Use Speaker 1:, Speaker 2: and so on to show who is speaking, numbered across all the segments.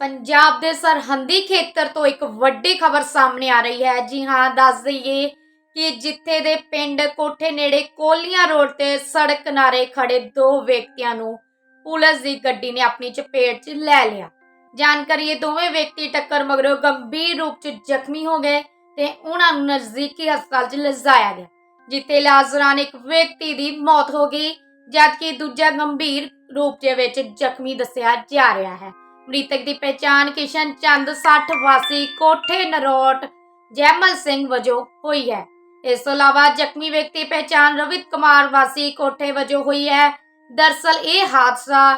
Speaker 1: ਪੰਜਾਬ ਦੇ ਸਰਹੰਦੀ ਖੇਤਰ ਤੋਂ ਇੱਕ ਵੱਡੀ ਖਬਰ ਸਾਹਮਣੇ ਆ ਰਹੀ ਹੈ। ਜੀ ਹਾਂ, ਦੱਸ ਦਈਏ ਕਿ ਜਿੱਥੇ ਦੇ ਪਿੰਡ ਕੋਠੇ ਨੇੜੇ ਕੋਲੀਆਂ ਰੋਡ ਤੇ ਸੜਕ ਕਿਨਾਰੇ ਖੜੇ ਦੋ ਵਿਅਕਤੀਆਂ ਨੂੰ ਪੁਲਿਸ ਦੀ ਗੱਡੀ ਨੇ ਆਪਣੀ ਚਪੇਟ 'ਚ ਲੈ ਲਿਆ। ਜਾਣਕਾਰੀ, ਇਹ ਦੋਵੇਂ ਵਿਅਕਤੀ ਟੱਕਰ ਮਗਰੋਂ ਗੰਭੀਰ ਰੂਪ 'ਚ ਜ਼ਖਮੀ ਹੋ ਗਏ ਤੇ ਉਹਨਾਂ ਨੂੰ ਨਜ਼ਦੀਕੀ ਹਸਪਤਾਲ 'ਚ ਲਿਜਾਇਆ ਗਿਆ, ਜਿੱਥੇ ਇਲਾਜ ਦੌਰਾਨ ਇੱਕ ਵਿਅਕਤੀ ਦੀ ਮੌਤ ਹੋ ਗਈ, ਜਦਕਿ ਦੂਜਾ ਗੰਭੀਰ ਰੂਪ ਦੇ ਵਿੱਚ ਜ਼ਖਮੀ ਦੱਸਿਆ ਜਾ ਰਿਹਾ ਹੈ। ਮ੍ਰਿਤਕ ਦੀ ਪਛਾਣ ਕਿਸ਼ਨ ਚੰਦ 60 ਵਾਸੀ ਕੋਠੇ ਨਰੋਟ ਜੈਮਲ ਸਿੰਘ ਵਜੋਂ ਹੋਈ ਹੈ। ਇਸ ਤੋਂ ਇਲਾਵਾ ਜ਼ਖਮੀ ਵਿਅਕਤੀ ਪਛਾਣ ਰਵਿਤ ਕੁਮਾਰ ਵਾਸੀ ਕੋਠੇ ਵਜੋਂ ਹੋਈ ਹੈ। ਦਰਸਲ ਇਹ ਹਾਦਸਾ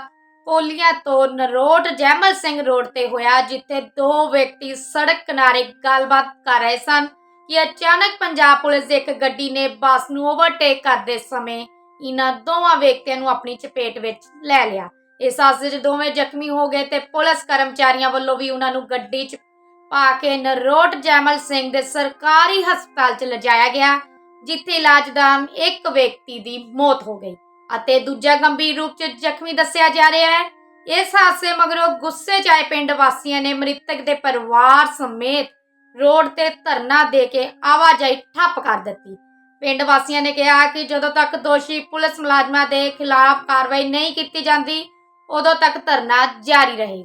Speaker 1: ਕੋਲੀਆਂ ਤੋਂ ਨਰੋਟ ਜੈਮਲ ਸਿੰਘ ਰੋਡ ਤੇ ਹੋਇਆ, ਜਿੱਥੇ ਦੋ ਵਿਅਕਤੀ ਸੜਕ ਕਿਨਾਰੇ ਗੱਲਬਾਤ ਕਰ ਰਹੇ ਸਨ ਕਿ ਅਚਾਨਕ ਪੰਜਾਬ ਪੁਲਿਸ ਦੀ ਇੱਕ ਗੱਡੀ ਨੇ ਬੱਸ ਨੂੰ ਓਵਰਟੇਕ ਕਰਦੇ ਸਮੇਂ ਇਹਨਾਂ ਦੋਵਾਂ ਵਿਅਕਤੀਆਂ ਨੂੰ ਆਪਣੀ ਚਪੇਟ ਵਿੱਚ ਲੈ ਲਿਆ। ਇਸ ਹਾਦਸੇ 'ਚ ਦੋਵੇਂ ਜ਼ਖਮੀ ਹੋ ਗਏ ਤੇ ਪੁਲਿਸ ਕਰਮਚਾਰੀਆਂ ਵੱਲੋਂ ਵੀ ਉਹਨਾਂ ਨੂੰ ਗੱਡੀ 'ਚ ਪਾ ਕੇ ਨਰੋਟ ਜੈਮਲ ਸਿੰਘ ਦੇ ਸਰਕਾਰੀ ਹਸਪਤਾਲ 'ਚ ਲਿਜਾਇਆ ਗਿਆ, ਜਿੱਥੇ ਇਲਾਜ ਦੌਰਾਨ ਇੱਕ ਵਿਅਕਤੀ ਦੀ ਮੌਤ ਹੋ ਗਈ ਅਤੇ ਦੂਜਾ ਗੰਭੀਰ ਰੂਪ 'ਚ ਜ਼ਖਮੀ ਦੱਸਿਆ ਜਾ ਰਿਹਾ ਹੈ। ਇਸ ਹਾਦਸੇ ਮਗਰੋਂ ਗੁੱਸੇ 'ਚ ਆਏ ਪਿੰਡ ਵਾਸੀਆਂ ਨੇ ਮ੍ਰਿਤਕ ਦੇ ਪਰਿਵਾਰ ਸਮੇਤ ਰੋਡ ਤੇ ਧਰਨਾ ਦੇ ਕੇ ਆਵਾਜਾਈ ਠੱਪ ਕਰ ਦਿੱਤੀ। ਪਿੰਡ ਵਾਸੀਆਂ ਨੇ ਕਿਹਾ ਕਿ ਜਦੋਂ ਤੱਕ ਦੋਸ਼ੀ ਪੁਲਿਸ ਮੁਲਾਜ਼ਮਾਂ ਦੇ ਖਿਲਾਫ ਕਾਰਵਾਈ ਨਹੀਂ ਕੀਤੀ ਜਾਂਦੀ ਉਦੋਂ ਤੱਕ ਧਰਨਾ ਜਾਰੀ ਰਹੇਗਾ।